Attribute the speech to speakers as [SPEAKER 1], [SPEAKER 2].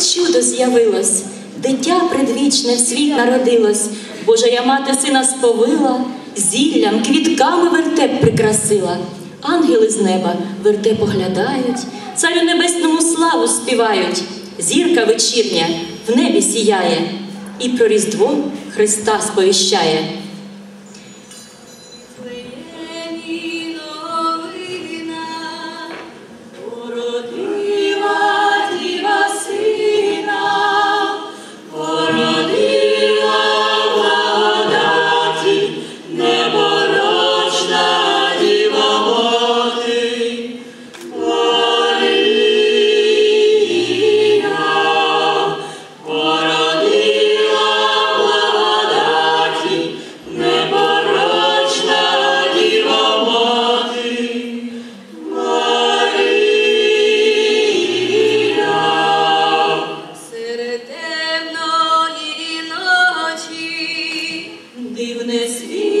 [SPEAKER 1] чудо з'явилось, дитя предвічне в світ народилось, Божая мати сина сповила, зіллям, квітками вертеп прикрасила. Ангели з неба вертеп оглядають, царю небесному славу співають. Зірка вечірня в небі сіяє, і про Різдво Христа сповіщає. this evening.